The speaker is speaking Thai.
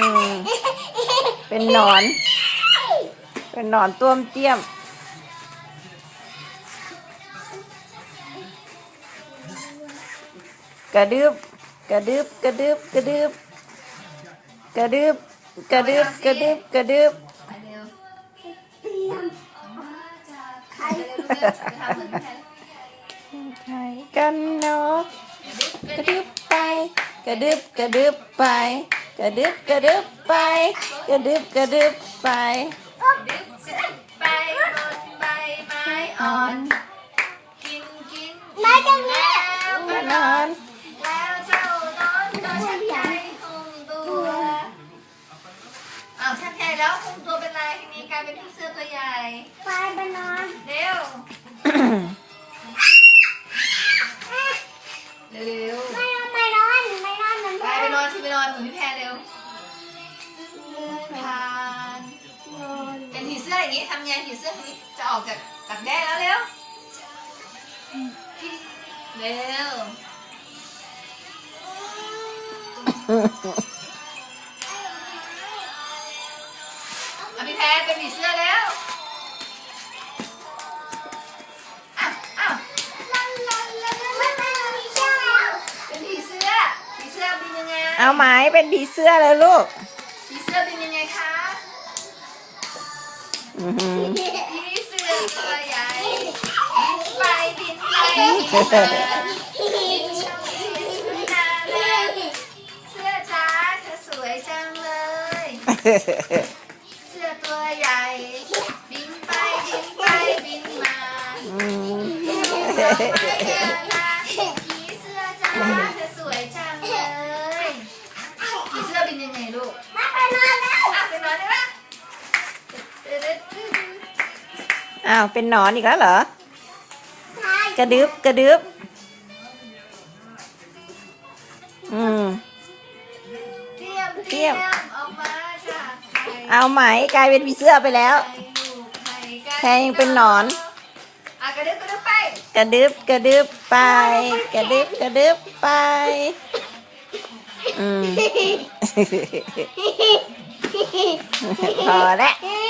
อืมเป็นหนอน เป็นหนอนต้วมเตี้ยม กระดึบกระดึบกระดึบกระดึบกระดึบกระดึบกระดึบกระดึบใครกันเนาะกระดึบไป กระดึบกระดึบไป กระดึบกระดึบไป กระดึบกระดึบไปดึกดึกไปบนใบไม้อ่อน กินกินไม่จังแล้วมานอน แล้วเจ้านอนก็ชักใยหุ้มตัวอ้าวชักใยแล้วหุ้มตัวเป็นไรทีนี้กลายเป็นพี่เสื้อตัวใหญ่ไปไปนอนเร็ว อนไปเพื่อนไปนอนสิไปนอนหนูพี่แพรเร็วผ่านนอนเป็นผีเสื้ออย่างนี้ทำไงผีเสื้อคนนี้จะออกจากตักแด้แล้วเร็วเร็วเอาพี่แพรเป็นผีเสื้อแล้ว ผีเสื้อบินยังไงเอาไหมเป็นผีเสื้อเลยลูกผีเสื้อบินยังไงคะอื้อหือผีเสื้อตัวใหญ่บินไปบินไปบินมาบินช่องบินนาแล้วเสื้อจ้าเธอสวยจังเลย เสื้อตัวใหญ่บินไปบินไปบินมา อืมผีเสื้อจ้าเธอสวยจังเลยผีเสื้อบินยังไงลูก ไม่ไปนอนแล้ว อะไปนอนได้ปะ อ้าวเป็นหนอนอีกแล้วเหรอใช่กระดึบกระดึบอืมเตรียมเตรียมออกมาจากไข่เอาไหมกลายเป็นผีเสื้อไปแล้วไข่ลูกไข่กันแทงเป็นหนอนอะกระดึ๊บกระดึ๊บไปกระดึบกระดึบไป กระดึบกระดึบไปอืมพอแล้วเอ๊ะ